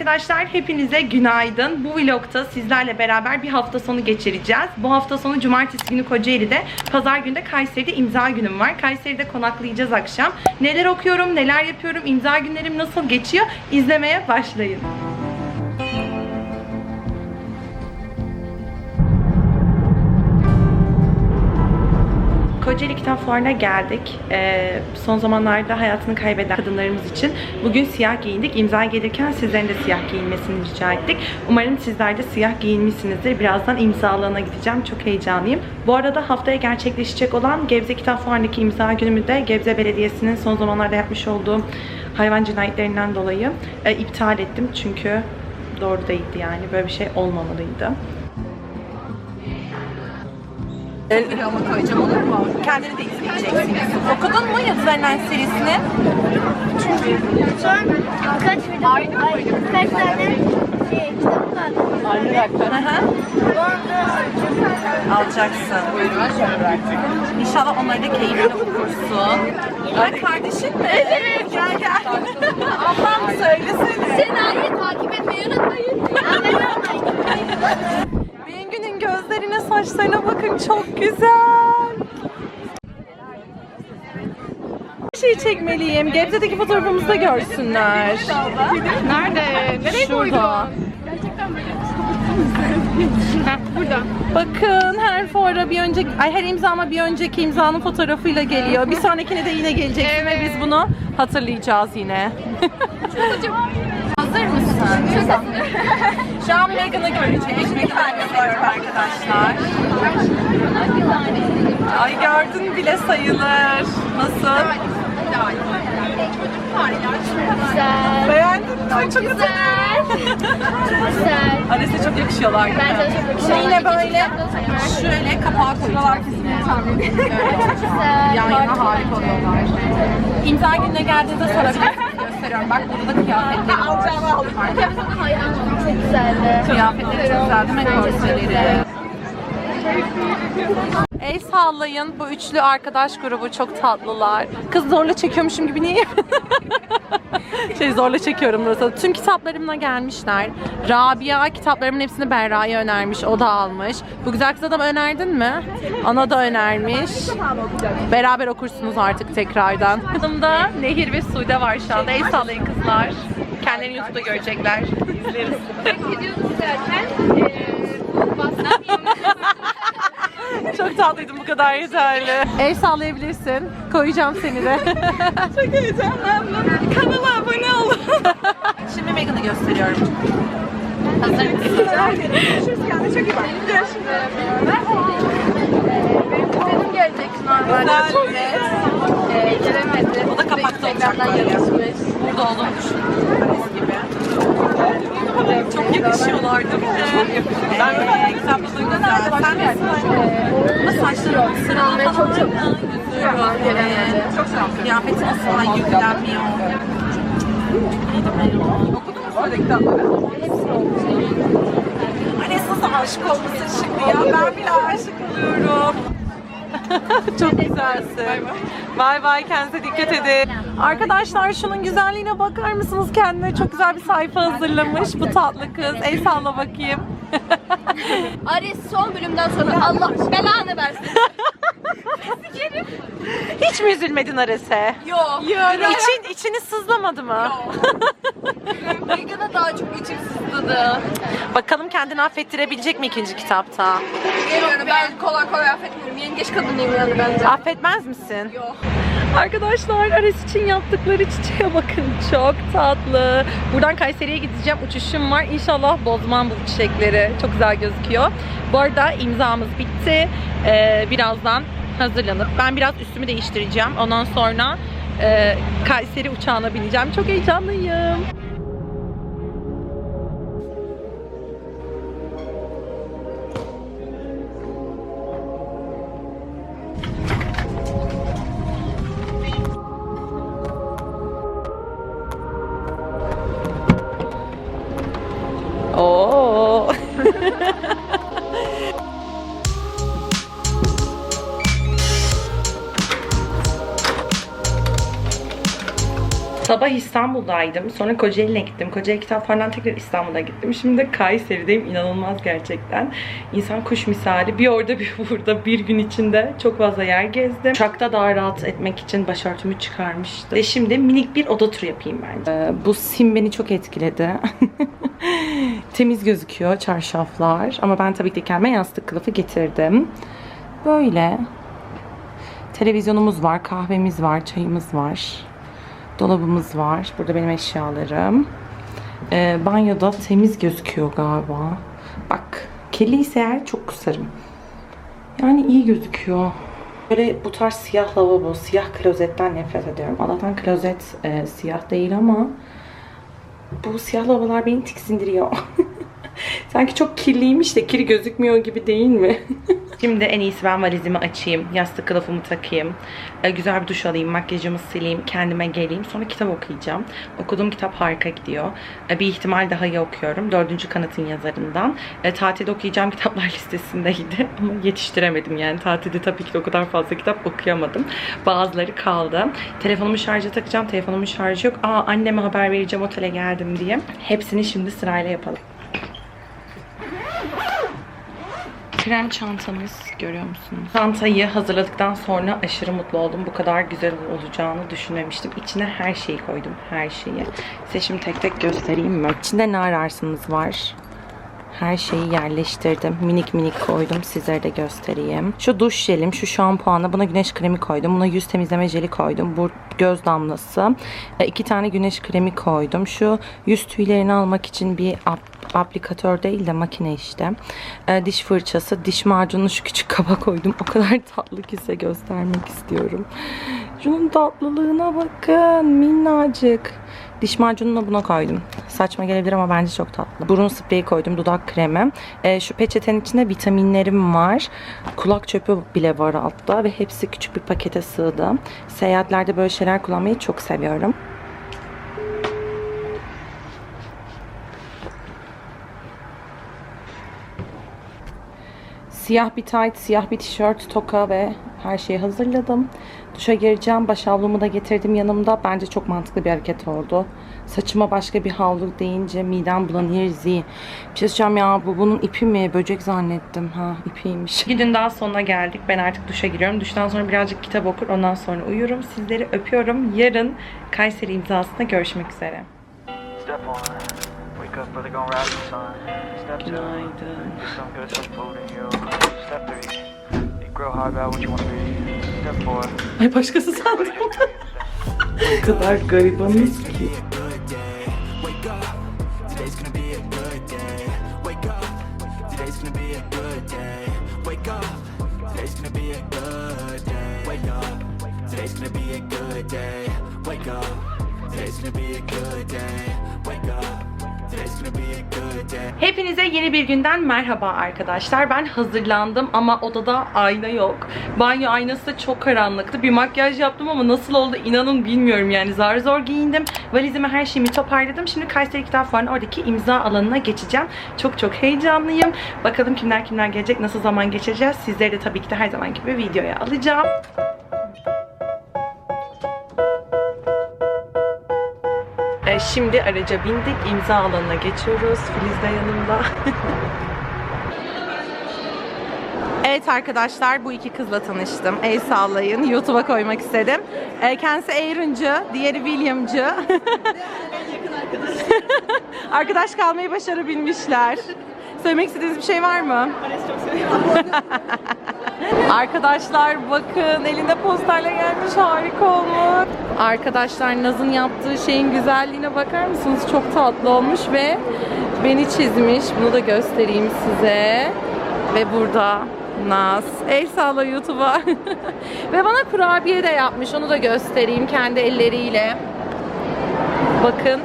Arkadaşlar, hepinize günaydın. Bu vlogta sizlerle beraber bir hafta sonu geçireceğiz. Bu hafta sonu cumartesi günü Kocaeli'de, pazar günü de Kayseri'de imza günüm var. Kayseri'de konaklayacağız akşam. Neler okuyorum, neler yapıyorum, imza günlerim nasıl geçiyor izlemeye başlayın. Kocaeli Kitap Fuarı'na geldik. Ee, son zamanlarda hayatını kaybeden kadınlarımız için bugün siyah giyindik. İmza gelirken sizlerin de siyah giyinmesini rica ettik. Umarım sizler de siyah giyinmişsinizdir. Birazdan imzalığına gideceğim. Çok heyecanlıyım. Bu arada haftaya gerçekleşecek olan Gebze Kitap Fuarı'ndaki imza günümü de Gebze Belediyesi'nin son zamanlarda yapmış olduğu hayvan cinayetlerinden dolayı e, iptal ettim. Çünkü doğru değildi yani. Böyle bir şey olmamalıydı. Ama koyacağım olur mu? Kendini de izleyeceksiniz. Okudun mu Yıldız Eren serisini? Son kaç video? Ay, kaç tane şey, kitap kaldı. Aynı dakika. Alacaksın. İnşallah onları da keyifle okursun. Ay kardeşin mi? Evet. Gel gel. Ablam söylesene. Sena'yı takip etmeyi unutmayın. Gözlerine saçlarına bakın çok güzel. Bir şey çekmeliyim. Gebze'deki fotoğrafımızı da görsünler. Nerede? Nereye Şurada. burada. Bakın her fuara bir önceki, ay her imzama bir önceki imzanın fotoğrafıyla geliyor. Bir sonrakine de yine gelecek ve biz bunu hatırlayacağız yine. Hazır mısın? Şu an Megan'ı görecek. Megan'ı gösteriyorum arkadaşlar. Ay gördün bile sayılır. Nasıl? Güzel. Beğendin mi? Ay çok güzel. Güzel. Çok güzel. Ares'e çok yakışıyorlar. gibi. Ben sana çok yakışıyor. Yine böyle şöyle kapağı koyacağız. Güzel. Yan yana harika oluyorlar. İmza gününe geldiğinde sorabilirsiniz. Gösteriyorum. Bak burada da kıyafetleri var. Hayır, çok güzeldi. Kıyafetleri çok güzel değil mi? Korseleri. El sallayın. Bu üçlü arkadaş grubu çok tatlılar. Kız zorla çekiyormuşum gibi niye? şey zorla çekiyorum burası. Tüm kitaplarımla gelmişler. Rabia kitaplarımın hepsini Berra'ya önermiş. O da almış. Bu güzel kız adamı önerdin mi? Ana da önermiş. Beraber okursunuz artık tekrardan. Yanımda Nehir ve Sude var şu anda. El sallayın kızlar. Kendilerini YouTube'da görecekler. İzleriz. Gidiyorduk zaten. Çok tatlıydım bu kadar yeterli. El sallayabilirsin. Koyacağım seni de. Çok heyecanlandım. Kanala abone olun. Şimdi Megan'ı gösteriyorum. Hazır mısın? Görüşürüz kendine çok iyi bak. Benim gelecek normalde. Güzel. Ee, gelemedi. O da kapakta olacak. Burada olduğunu düşünüyorum. Çok yakışıyorlar değil mi? Çok yakışıyor. Ben ee, kitapta güzel. Sen nasıl? Ama saçları sıralı falan. çok çok. Çok sağ ol. Kıyafetin asla yüklenmiyor. Okudun mu sonra kitapları? Anne nasıl aşık olmasın şimdi ya? Ben bile aşık oluyorum. Çok güzelsin. Bay bay kendinize dikkat edin. Arkadaşlar şunun güzelliğine bakar mısınız? Kendine çok güzel bir sayfa hazırlamış bu tatlı kız. El salla bakayım. Ares son bölümden sonra Allah belanı versin. Hiç mi üzülmedin Ares'e? Yok. İçin, içini sızlamadı mı? Megan'a daha çok içim sızladı. Bakalım kendini affettirebilecek mi ikinci kitapta? Bilmiyorum ben kolay kolay affetmiyorum. Yengeç kadınıyım yani bence. Affetmez misin? Yok. Arkadaşlar Ares için yaptıkları çiçeğe bakın. Çok tatlı. Buradan Kayseri'ye gideceğim. Uçuşum var. İnşallah bozmam bu çiçekleri. Çok güzel gözüküyor. Bu arada imzamız bitti. Ee, birazdan hazırlanıp ben biraz üstümü değiştireceğim. Ondan sonra e, Kayseri uçağına bineceğim. Çok heyecanlıyım. İstanbul'daydım. Sonra Kocaeli'ne gittim. Kocaeli kitap falan tekrar İstanbul'a gittim. Şimdi de Kayseri'deyim. İnanılmaz gerçekten. İnsan kuş misali. Bir orada bir burada bir gün içinde çok fazla yer gezdim. Uçakta daha rahat etmek için başörtümü çıkarmıştım. Ve şimdi minik bir oda turu yapayım bence. Ee, bu sim beni çok etkiledi. Temiz gözüküyor çarşaflar. Ama ben tabii ki kendime yastık kılıfı getirdim. Böyle. Televizyonumuz var, kahvemiz var, çayımız var. Dolabımız var. Burada benim eşyalarım. Ee, banyoda temiz gözüküyor galiba. Bak, kirliyse eğer çok kusarım. Yani iyi gözüküyor. Böyle bu tarz siyah lavabo, siyah klozetten nefret ediyorum. Allah'tan klozet e, siyah değil ama bu siyah lavabolar beni tiksindiriyor. Sanki çok kirliymiş de kiri gözükmüyor gibi değil mi? Şimdi en iyisi ben valizimi açayım, yastık kılıfımı takayım, e, güzel bir duş alayım, makyajımı sileyim, kendime geleyim. Sonra kitap okuyacağım. Okuduğum kitap harika gidiyor. E, Bir ihtimal daha iyi okuyorum. Dördüncü kanıtın yazarından. E, Tatilde okuyacağım kitaplar listesindeydi ama yetiştiremedim yani. Tatilde tabii ki de o kadar fazla kitap okuyamadım. Bazıları kaldı. Telefonumu şarja takacağım. Telefonumun şarjı yok. Aa anneme haber vereceğim otele geldim diye. Hepsini şimdi sırayla yapalım. Krem çantamız görüyor musunuz? Çantayı hazırladıktan sonra aşırı mutlu oldum. Bu kadar güzel olacağını düşünmemiştim. İçine her şeyi koydum. Her şeyi. Size şimdi tek tek göstereyim mi? İçinde ne ararsınız var. Her şeyi yerleştirdim. Minik minik koydum. Sizlere de göstereyim. Şu duş jelim, şu şampuanı, buna güneş kremi koydum. Buna yüz temizleme jeli koydum. Bu göz damlası. E, iki tane güneş kremi koydum. Şu yüz tüylerini almak için bir ap- aplikatör değil de makine işte. E, diş fırçası, diş macunu şu küçük kaba koydum. O kadar tatlı ki size göstermek istiyorum. Şunun tatlılığına bakın. Minnacık. Diş macununu buna koydum. Saçma gelebilir ama bence çok tatlı. Burun spreyi koydum, dudak kremi. Ee, şu peçetenin içinde vitaminlerim var. Kulak çöpü bile var altta ve hepsi küçük bir pakete sığdı. Seyahatlerde böyle şeyler kullanmayı çok seviyorum. Siyah bir tayt, siyah bir tişört, toka ve her şeyi hazırladım. Duşa gireceğim. Baş havlumu da getirdim yanımda. Bence çok mantıklı bir hareket oldu. Saçıma başka bir havlu deyince midem bulanıyor zi. Bir şey söyleyeceğim ya bu bunun ipi mi? Böcek zannettim. Ha ipiymiş. Günün daha sonuna geldik. Ben artık duşa giriyorum. Duştan sonra birazcık kitap okur. Ondan sonra uyurum. Sizleri öpüyorum. Yarın Kayseri imzasında görüşmek üzere. Step one, wake up early, gonna rise the sun. Step two, Günaydın. get some good some food in you. Ay başkası sandım. o kadar garibanız ki. Yeni bir günden merhaba arkadaşlar. Ben hazırlandım ama odada ayna yok. Banyo aynası da çok karanlıktı. Bir makyaj yaptım ama nasıl oldu inanın bilmiyorum yani. Zar zor giyindim. Valizimi her şeyimi toparladım. Şimdi Kayseri Kitap Fuarı'nın oradaki imza alanına geçeceğim. Çok çok heyecanlıyım. Bakalım kimler kimler gelecek, nasıl zaman geçireceğiz. Sizleri de tabii ki de her zaman gibi videoya alacağım. Ee, Şimdi araca bindik. imza alanına geçiyoruz. Filiz de yanımda. Evet arkadaşlar bu iki kızla tanıştım. El sallayın. YouTube'a koymak istedim. Ee, kendisi Aaron'cı, diğeri William'cı. Arkadaş kalmayı başarabilmişler. Söylemek istediğiniz bir şey var mı? Arkadaşlar bakın elinde postayla gelmiş harika olmuş. Arkadaşlar Naz'ın yaptığı şeyin güzelliğine bakar mısınız? Çok tatlı olmuş ve beni çizmiş. Bunu da göstereyim size. Ve burada Naz. El sağla YouTube'a. ve bana kurabiye de yapmış. Onu da göstereyim kendi elleriyle. Bakın.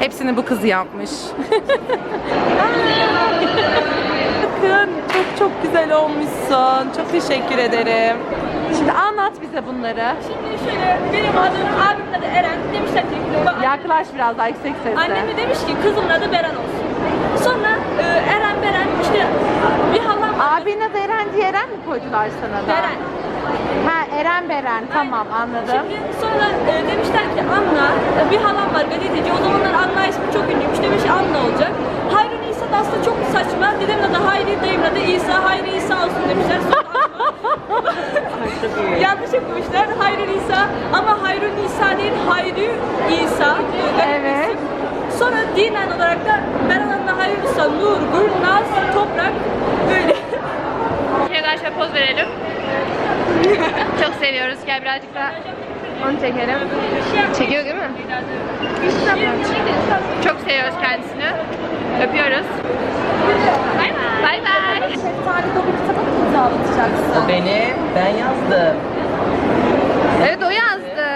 Hepsini bu kız yapmış. Bakın çok çok güzel olmuşsun. Çok teşekkür ederim. Şimdi anlat bize bunları. Şimdi şöyle benim adım abim adı Eren. Demişler ki Yaklaş biraz daha yüksek sesle. annem de demiş ki kızımın adı Beren olsun. Sonra e, Eren Beren işte bir halam var. Abinin adı Eren diye Eren mi koydular sana da? Beren. Ha Eren Beren. Tamam anladım. Sonra e, demişler ki Anna, e, bir halam var gazeteci. O zamanlar Anna ismi çok ünlüymüş. Demiş Anna olacak. Hayrun İsa da aslında çok saçma. Dedemin adı Hayri, dayımın adı İsa. Hayri İsa olsun demişler. Sonra aklıma- Yanlış yapmışlar. Hayrun İsa. Ama Hayrun İsa değil, Hayri İsa. E, garip bir Evet. isim. Sonra dinen olarak da Beran Anna Hayrun İsa, Nur, Gülnaz, Toprak böyle. Şuradan şöyle poz verelim. Çok seviyoruz. Gel birazcık daha onu çekelim. Çekiyor değil mi? Çok seviyoruz kendisini. Öpüyoruz. Bay bay. Bay bay. O benim. Ben yazdım. Evet o yazdı.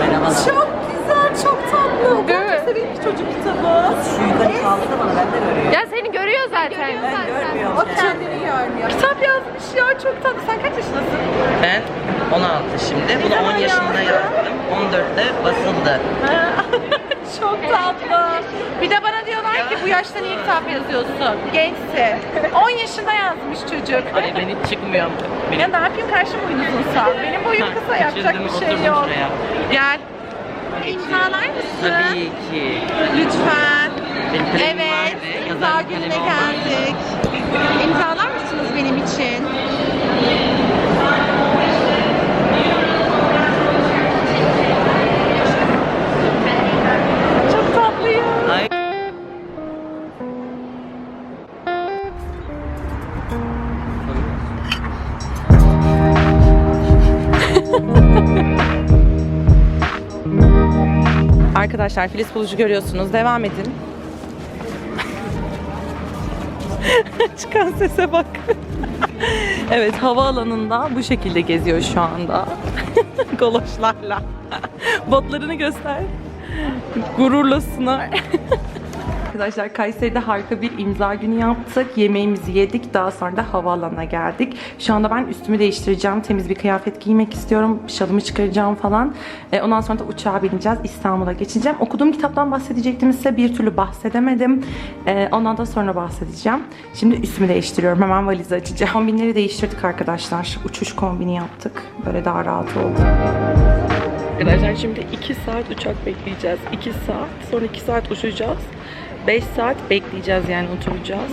Merhabalar. Çok güzel, çok tatlı. Seveyim bir çocuk kitabı. Şu yukarı kaldı bana ben de görüyorum. Ya seni görüyor zaten. Ben görmüyorum. yani. Kendini görmüyor. Kitap yazmış ya, çok tatlı. Sen kaç yaşındasın? Ben 16 şimdi. Bunu 10 yaşında yazdım. 14'te basıldı. Çok tatlı. Bir de bana diyorlar ki bu yaşta niye kitap yazıyorsun? Gençsin. 10 yaşında yazmış çocuk. Ay ben hiç çıkmıyorum. Benim Ya ne yapayım karşı boynuzunsa? Benim boyum kısa yapacak bir şey yok. Gel. İmzalar mısın? Tabii ki. Lütfen. Evet. İmza gününe geldik. İmzalar mısınız benim için? Arkadaşlar Filiz Bulucu görüyorsunuz. Devam edin. Çıkan sese bak. evet havaalanında bu şekilde geziyor şu anda. Goloşlarla. Botlarını göster. Gururla sunar. Arkadaşlar Kayseri'de harika bir imza günü yaptık. Yemeğimizi yedik. Daha sonra da havaalanına geldik. Şu anda ben üstümü değiştireceğim. Temiz bir kıyafet giymek istiyorum. Şalımı çıkaracağım falan. E, ondan sonra da uçağa bineceğiz. İstanbul'a geçeceğim. Okuduğum kitaptan bahsedecektim size. Bir türlü bahsedemedim. E, ondan da sonra bahsedeceğim. Şimdi üstümü değiştiriyorum. Hemen valizi açacağım. Kombinleri değiştirdik arkadaşlar. Uçuş kombini yaptık. Böyle daha rahat oldu. Arkadaşlar şimdi 2 saat uçak bekleyeceğiz. 2 saat. Sonra 2 saat uçacağız. 5 saat bekleyeceğiz yani oturacağız.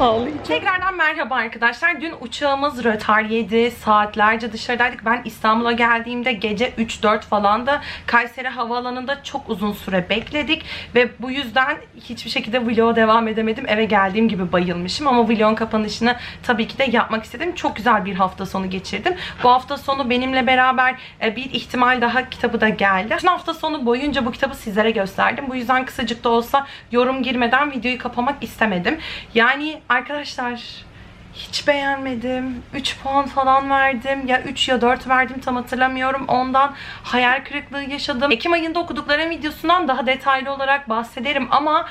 Ağlayacağım. Tekrardan merhaba arkadaşlar. Dün uçağımız rötar yedi. Saatlerce dışarıdaydık. Ben İstanbul'a geldiğimde gece 3-4 falan da Kayseri Havaalanı'nda çok uzun süre bekledik. Ve bu yüzden hiçbir şekilde vloga devam edemedim. Eve geldiğim gibi bayılmışım. Ama vlogun kapanışını tabii ki de yapmak istedim. Çok güzel bir hafta sonu geçirdim. Bu hafta sonu benimle beraber e, bir ihtimal daha kitabı da geldi. Bütün hafta sonu boyunca bu kitabı sizlere gösterdim. Bu yüzden kısacık da olsa yorum girmeden videoyu kapamak istemedim. Yani arkadaşlar hiç beğenmedim. 3 puan falan verdim. Ya 3 ya 4 verdim tam hatırlamıyorum. Ondan hayal kırıklığı yaşadım. Ekim ayında okuduklarım videosundan daha detaylı olarak bahsederim ama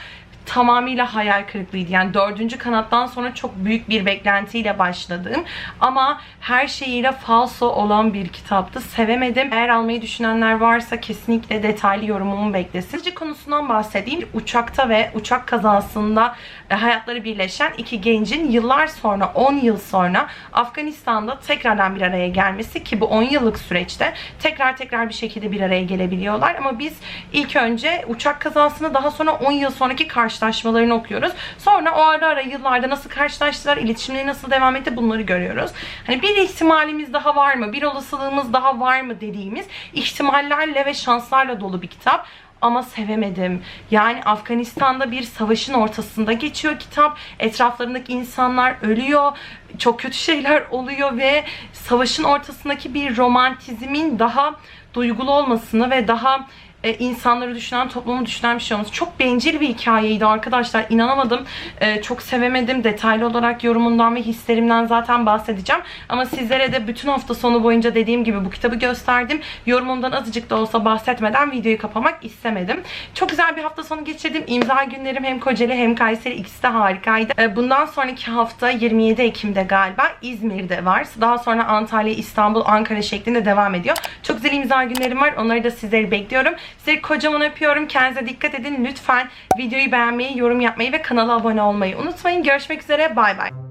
tamamıyla hayal kırıklığıydı. Yani dördüncü kanattan sonra çok büyük bir beklentiyle başladım. Ama her şeyiyle falso olan bir kitaptı. Sevemedim. Eğer almayı düşünenler varsa kesinlikle detaylı yorumumu beklesin. Kısaca konusundan bahsedeyim. Uçakta ve uçak kazasında e, hayatları birleşen iki gencin yıllar sonra, 10 yıl sonra Afganistan'da tekrardan bir araya gelmesi ki bu 10 yıllık süreçte tekrar tekrar bir şekilde bir araya gelebiliyorlar. Ama biz ilk önce uçak kazasını daha sonra 10 yıl sonraki karşılaşmalarını okuyoruz. Sonra o ara ara yıllarda nasıl karşılaştılar, iletişimleri nasıl devam etti bunları görüyoruz. Hani bir ihtimalimiz daha var mı, bir olasılığımız daha var mı dediğimiz ihtimallerle ve şanslarla dolu bir kitap ama sevemedim. Yani Afganistan'da bir savaşın ortasında geçiyor kitap. Etraflarındaki insanlar ölüyor. Çok kötü şeyler oluyor ve savaşın ortasındaki bir romantizmin daha duygulu olmasını ve daha e, insanları düşünen, toplumu düşünen bir şey olması. Çok bencil bir hikayeydi arkadaşlar. İnanamadım. E, çok sevemedim. Detaylı olarak yorumundan ve hislerimden zaten bahsedeceğim. Ama sizlere de bütün hafta sonu boyunca dediğim gibi bu kitabı gösterdim. Yorumumdan azıcık da olsa bahsetmeden videoyu kapamak istemedim. Çok güzel bir hafta sonu geçirdim. İmza günlerim hem Kocaeli hem Kayseri ikisi de harikaydı. E, bundan sonraki hafta 27 Ekim'de galiba İzmir'de var. Daha sonra Antalya, İstanbul, Ankara şeklinde devam ediyor. Çok güzel imza günlerim var. Onları da sizleri bekliyorum. Sizleri kocaman öpüyorum. Kendinize dikkat edin. Lütfen videoyu beğenmeyi, yorum yapmayı ve kanala abone olmayı unutmayın. Görüşmek üzere. Bay bay.